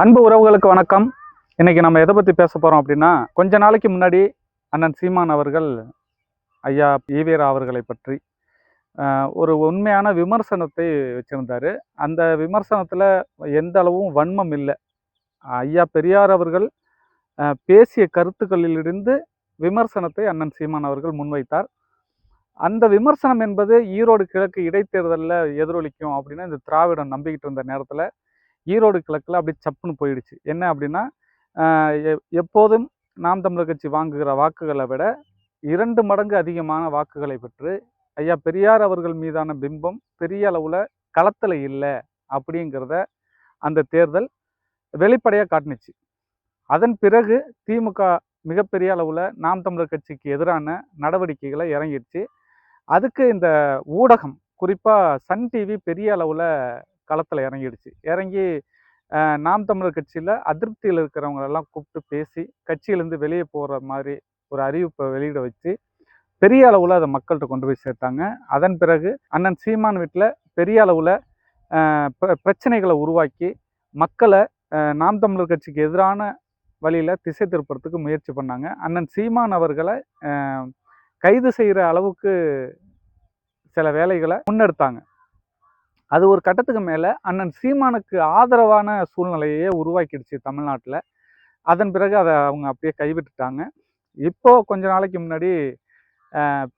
அன்பு உறவுகளுக்கு வணக்கம். இன்னைக்கு நம்ம எதை பற்றி பேச போகிறோம் அப்படின்னா கொஞ்ச நாளைக்கு முன்னாடி அண்ணன் சீமான் அவர்கள் ஐயா ஈவேரா அவர்களை பற்றி ஒரு உண்மையான விமர்சனத்தை வச்சிருந்தாரு. அந்த விமர்சனத்தில் எந்த அளவும் வன்மம் இல்லை. ஐயா பெரியார் அவர்கள் பேசிய கருத்துக்களிலிருந்து விமர்சனத்தை அண்ணன் சீமான் அவர்கள் முன்வைத்தார். அந்த விமர்சனம் என்பது ஈரோடு கிழக்கு இடைத்தேர்தலில் எதிரொலிக்கும் அப்படின்னு இந்த திராவிடம் நம்பிக்கிட்டு இருந்த நேரத்தில் ஈரோடு கிழக்கில் அப்படி சப்புன்னு போயிடுச்சு. என்ன அப்படின்னா எ- எப்போதும் நாம் தமிழர் கட்சி வாங்குகிற வாக்குகளை விட இரண்டு மடங்கு அதிகமான வாக்குகளை பெற்று ஐயா பெரியார் அவர்கள் மீதான பிம்பம் பெரிய அளவில் களத்தில் இல்லை அப்படிங்கிறத அந்த தேர்தல் வெளிப்படையாக காட்டுனுச்சு. அதன் பிறகு திமுக மிகப்பெரிய அளவில் நாம் தமிழர் கட்சிக்கு எதிரான நடவடிக்கைகளை இறங்கிடுச்சு. அதுக்கு இந்த ஊடகம் குறிப்பாக சன் டிவி பெரிய அளவில் களத்தில் இறங்கிடுச்சு. இறங்கி நாம் தமிழர் கட்சியில் அதிருப்தியில் இருக்கிறவங்களெல்லாம் கூப்பிட்டு பேசி கட்சியிலேருந்து வெளியே போகிற மாதிரி ஒரு அறிவிப்பை வெளியிட வச்சு பெரிய அளவில் அதை மக்கள்கிட்ட கொண்டு போய் சேர்த்தாங்க. அதன் பிறகு அண்ணன் சீமான் வீட்டில் பெரிய அளவில் பிரச்சனைகளை உருவாக்கி மக்களை நாம் தமிழர் கட்சிக்கு எதிரான வழியில் திசை திருப்புறதுக்கு முயற்சி பண்ணாங்க. அண்ணன் சீமான் அவர்களை கைது செய்கிற அளவுக்கு சில வேலைகளை முன்னெடுத்தாங்க. அது ஒரு கட்டத்துக்கு மேலே அண்ணன் சீமானுக்கு ஆதரவான சூழ்நிலையே உருவாக்கிடுச்சு தமிழ்நாட்டில். அதன் பிறகு அதை அவங்க அப்படியே கைவிட்டுட்டாங்க. இப்போ கொஞ்ச நாளைக்கு முன்னாடி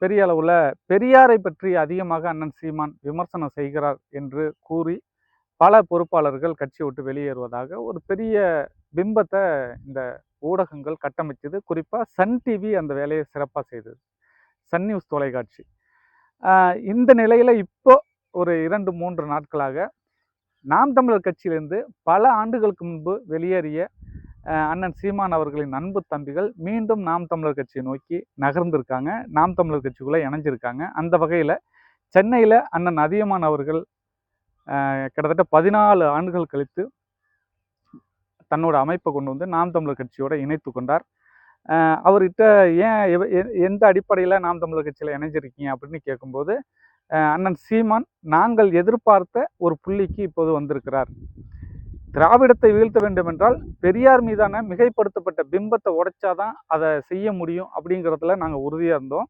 பெரிய அளவில் பெரியாரை பற்றி அதிகமாக அண்ணன் சீமான் விமர்சனம் செய்கிறார் என்று கூறி பல பொறுப்பாளர்கள் கட்சி விட்டு வெளியேறுவதாக ஒரு பெரிய பிம்பத்தை இந்த ஊடகங்கள் கட்டமைச்சது. குறிப்பாக சன் டிவி அந்த வேலையை சிறப்பாக செய்தது. சன் நியூஸ் தொலைக்காட்சி. இந்த நிலையில் இப்போ ஒரு இரண்டு மூன்று நாட்களாக நாம் தமிழர் கட்சியிலிருந்து பல ஆண்டுகளுக்கு முன்பு வெளியேறிய அண்ணன் சீமான் அவர்களின் அன்பு தம்பிகள் மீண்டும் நாம் தமிழர் கட்சியை நோக்கி நகர்ந்திருக்காங்க. நாம் தமிழர் கட்சிக்குள்ளே இணைஞ்சிருக்காங்க. அந்த வகையில் சென்னையில் அண்ணன் அதியமான் அவர்கள் கிட்டத்தட்ட பதினாலு ஆண்டுகள் கழித்து தன்னோட அமைப்பை கொண்டு வந்து நாம் தமிழர் கட்சியோடு இணைத்து கொண்டார். அவர்கிட்ட ஏன் எ- எந்த அடிப்படையில் நாம் தமிழர் கட்சியில் இணைஞ்சிருக்கீங்க அப்படின்னு கேட்கும்போது அண்ணன் சீமான் நாங்கள் எதிர்பார்த்த ஒரு புள்ளிக்கு இப்போது வந்திருக்கிறார். திராவிடத்தை வீழ்த்த வேண்டும் என்றால் பெரியார் மீதான மிகைப்படுத்தப்பட்ட பிம்பத்தை உடைச்சாதான் அதை செய்ய முடியும் அப்படிங்கிறதுல நாங்கள் உறுதியாக இருந்தோம்.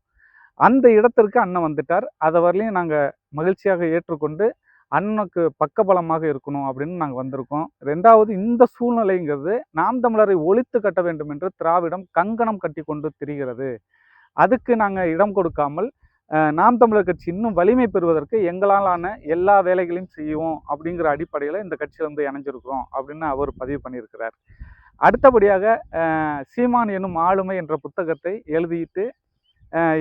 அந்த இடத்திற்கு அண்ணன் வந்துட்டார். அதை வரலையும் நாங்கள் மகிழ்ச்சியாக ஏற்றுக்கொண்டு அண்ணனுக்கு பக்கபலமாக இருக்கணும் அப்படின்னு நாங்கள் வந்திருக்கோம். ரெண்டாவது இந்த சூழ்நிலைங்கிறது நாம் தமிழரை ஒழித்து கட்ட வேண்டும் என்று திராவிடம் கங்கணம் கட்டி கொண்டு திரிகிறது. அதுக்கு நாங்கள் இடம் கொடுக்காமல் நாம் தமிழர் கட்சி இன்னும் வலிமை பெறுவதற்கு எங்களாலான எல்லா வேலைகளையும் செய்வோம் அப்படிங்கிற அடிப்படையில் இந்த கட்சியில் வந்து இணைஞ்சிருக்கிறோம் அப்படின்னு அவர் பதிவு பண்ணியிருக்கிறார். அடுத்தபடியாக சீமான் எனும் ஆளுமை என்ற புத்தகத்தை எழுதிட்டு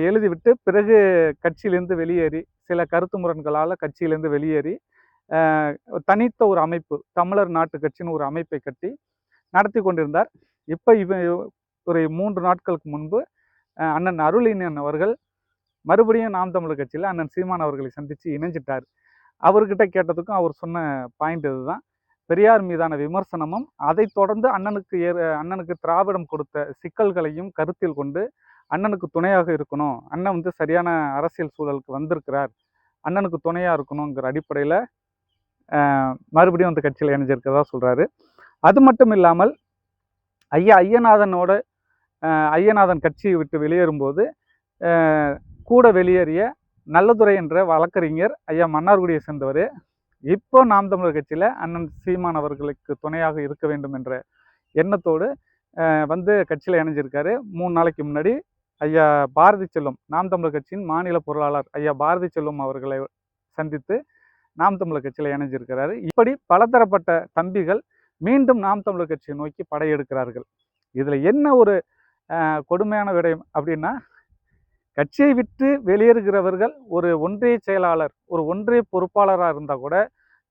எழுதிவிட்டு பிறகு கட்சியிலேருந்து வெளியேறி சில கருத்து முரண்களால் கட்சியிலேருந்து வெளியேறி தனித்த ஒரு அமைப்பு தமிழர் நாட்டு கட்சின்னு ஒரு அமைப்பை கட்டி நடத்தி கொண்டிருந்தார். இப்போ இவ ஒரு மூன்று நாட்களுக்கு முன்பு அண்ணன் அருளினன் அவர்கள் மறுபடியும் நாம் தமிழர் கட்சியில் அண்ணன் சீமான் அவர்களை சந்தித்து இணைஞ்சிட்டார். அவர்கிட்ட கேட்டதுக்கும் அவர் சொன்ன பாயிண்ட் இதுதான். பெரியார் மீதான விமர்சனமும் அதைத் தொடர்ந்து அண்ணனுக்கு ஏ அண்ணனுக்கு திராவிடம் கொடுத்த சிக்கல்களையும் கருத்தில் கொண்டு அண்ணனுக்கு துணையாக இருக்கணும். அண்ணன் வந்து சரியான அரசியல் சூழலுக்கு வந்திருக்கிறார். அண்ணனுக்கு துணையாக இருக்கணுங்கிற அடிப்படையில் மறுபடியும் அந்த கட்சியில் இணைஞ்சிருக்கிறதா சொல்கிறாரு அது மட்டும் இல்லாமல் ஐயா ஐயநாதனோட ஐயநாதன் கட்சியை விட்டு வெளியேறும்போது கூட வெளியேறிய நல்லதுரை என்ற வழக்கறிஞர் ஐயா மன்னார்குடியை சேர்ந்தவர். இப்போ நாம் தமிழர் கட்சியில் அண்ணன் சீமான் அவர்களுக்கு துணையாக இருக்க வேண்டும் என்ற எண்ணத்தோடு வந்து கட்சியில் இணைஞ்சிருக்காரு. மூணு நாளைக்கு முன்னாடி ஐயா பாரதி செல்வம் நாம் தமிழர் கட்சியின் மாநில பொருளாளர் ஐயா பாரதி செல்வம் அவர்களை சந்தித்து நாம் தமிழர் கட்சியில் இணைஞ்சிருக்கிறாரு. இப்படி பலதரப்பட்ட தம்பிகள் மீண்டும் நாம் தமிழர் கட்சியை நோக்கி படையெடுக்கிறார்கள். இதில் என்ன ஒரு கொடுமையான விடயம் அப்படின்னா கட்சியை விட்டு வெளியேறுகிறவர்கள் ஒரு ஒன்றிய செயலாளர் ஒரு ஒன்றிய பொறுப்பாளராக இருந்தால் கூட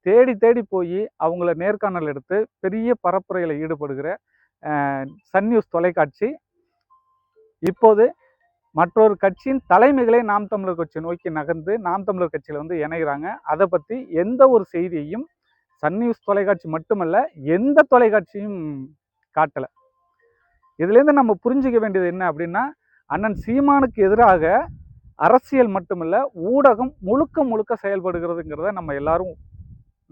தேடி தேடி போய் அவங்கள நேர்காணல் எடுத்து பெரிய பரப்புரையில் ஈடுபடுகிற சன் நியூஸ் தொலைக்காட்சி. இப்போது மற்றொரு கட்சியின் தலைமைகளை நாம் தமிழர் கட்சி நோக்கி நகர்ந்து நாம் தமிழர் கட்சியில் வந்து இணைகிறாங்க அதை பற்றி எந்த ஒரு செய்தியையும் சன் நியூஸ் தொலைக்காட்சி மட்டுமல்ல எந்த தொலைக்காட்சியும் காட்டலை. இதுலேருந்து நம்ம புரிஞ்சுக்க வேண்டியது என்ன அப்படின்னா அண்ணன் சீமானுக்கு எதிராக அரசியல் மட்டுமில்ல ஊடகம் முழுக்க முழுக்க செயல்படுகிறதுங்கிறத நம்ம எல்லாரும்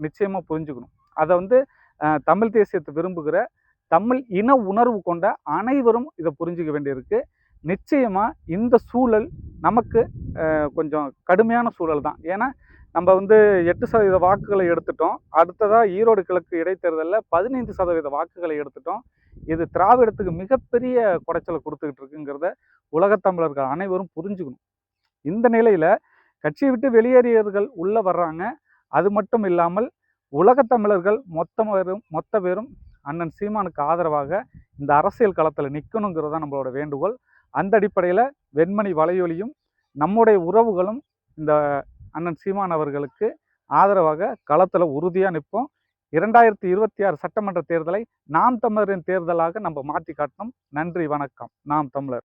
நிச்சயமாக புரிஞ்சுக்கணும். அதை வந்து தமிழ் தேசியத்தை விரும்புகிற தமிழ் இன உணர்வு கொண்ட அனைவரும் இதை புரிஞ்சுக்க வேண்டியிருக்கு. நிச்சயமாக இந்த சூழல் நமக்கு கொஞ்சம் கடுமையான சூழல் தான். ஏன்னா நம்ம வந்து எட்டு சதவீத வாக்குகளை எடுத்துட்டோம். அடுத்ததாக ஈரோடு கிழக்கு இடைத்தேர்தலில் பதினைந்து சதவீத வாக்குகளை எடுத்துட்டோம். இது திராவிடத்துக்கு மிகப்பெரிய குடைச்சலை கொடுத்துக்கிட்டு இருக்குங்கிறத உலகத்தமிழர்கள் அனைவரும் புரிஞ்சுக்கணும். இந்த நிலையில் கட்சியை விட்டு வெளியேறியவர்கள் உள்ளே வர்றாங்க. அது மட்டும் இல்லாமல் உலகத்தமிழர்கள் மொத்த பேரும் மொத்த பேரும் அண்ணன் சீமானுக்கு ஆதரவாக இந்த அரசியல் களத்தில் நிற்கணுங்கிறது தான் நம்மளோட வேண்டுகோள். அந்த அடிப்படையில் வெண்மணி வலையொலியும் நம்முடைய உறவுகளும் இந்த அண்ணன் சீமான் அவர்களுக்கு ஆதரவாக களத்தில் உறுதியாக நிற்போம் இரண்டாயிரத்தி இருபத்தி ஆறு சட்டமன்ற தேர்தலை நாம் தமிழரின் தேர்தலாக நம்ம மாற்றி காட்டணும் நன்றி வணக்கம். நாம் தமிழர்.